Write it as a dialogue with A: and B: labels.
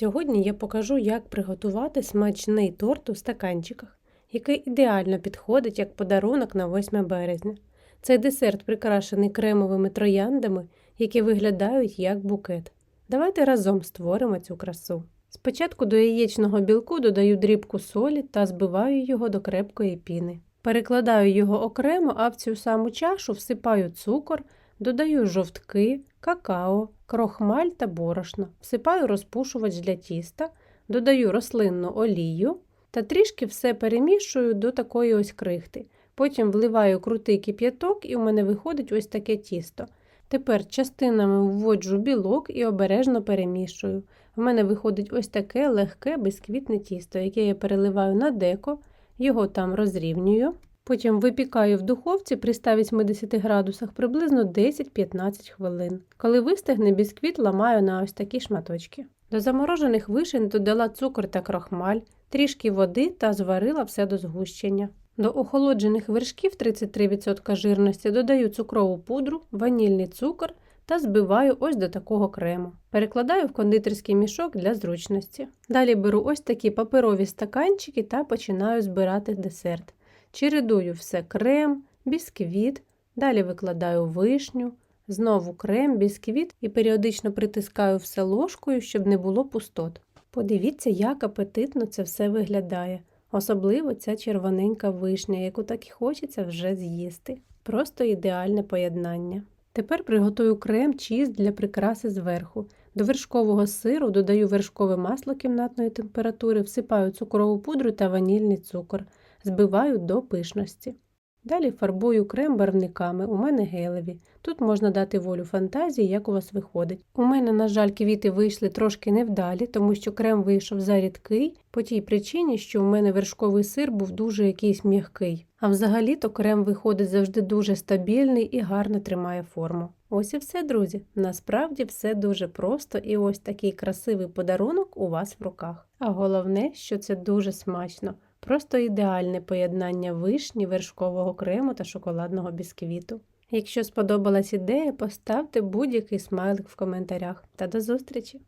A: Сьогодні я покажу, як приготувати смачний торт у стаканчиках, який ідеально підходить як подарунок на 8 березня. Цей десерт прикрашений кремовими трояндами, які виглядають як букет. Давайте разом створимо цю красу. Спочатку до яєчного білку додаю дрібку солі та збиваю його до крепкої піни. Перекладаю його окремо, а в цю саму чашу всипаю цукор, додаю жовтки, какао, крохмаль та борошно, всипаю розпушувач для тіста, додаю рослинну олію та трішки все перемішую до такої ось крихти. Потім вливаю крутий кип'яток і у мене виходить ось таке тісто. Тепер частинами вводжу білок і обережно перемішую. В мене виходить ось таке легке бісквітне тісто, яке я переливаю на деко, його там розрівнюю. Потім випікаю в духовці при 180 градусах приблизно 10-15 хвилин. Коли вистигне бісквіт, ламаю на ось такі шматочки. До заморожених вишень додала цукор та крохмаль, трішки води та зварила все до згущення. До охолоджених вершків 33% жирності додаю цукрову пудру, ванільний цукор та збиваю ось до такого крему. Перекладаю в кондитерський мішок для зручності. Далі беру ось такі паперові стаканчики та починаю збирати десерт. Чередую все крем, бісквіт, далі викладаю вишню, знову крем, бісквіт і періодично притискаю все ложкою, щоб не було пустот. Подивіться, як апетитно це все виглядає. Особливо ця червоненька вишня, яку так і хочеться вже з'їсти. Просто ідеальне поєднання. Тепер приготую крем чіз для прикраси зверху. До вершкового сиру додаю вершкове масло кімнатної температури, всипаю цукрову пудру та ванільний цукор, збиваю до пишності. Далі фарбую крем барвниками, у мене гелеві. Тут можна дати волю фантазії, як у вас виходить. У мене, на жаль, квіти вийшли трошки невдалі, тому що крем вийшов зарідкий, по тій причині, що у мене вершковий сир був дуже якийсь м'який. А взагалі-то крем виходить завжди дуже стабільний і гарно тримає форму. Ось і все, друзі. Насправді все дуже просто і ось такий красивий подарунок у вас в руках. А головне, що це дуже смачно. Просто ідеальне поєднання вишні, вершкового крему та шоколадного бісквіту. Якщо сподобалась ідея, поставте будь-який смайлик в коментарях та до зустрічі!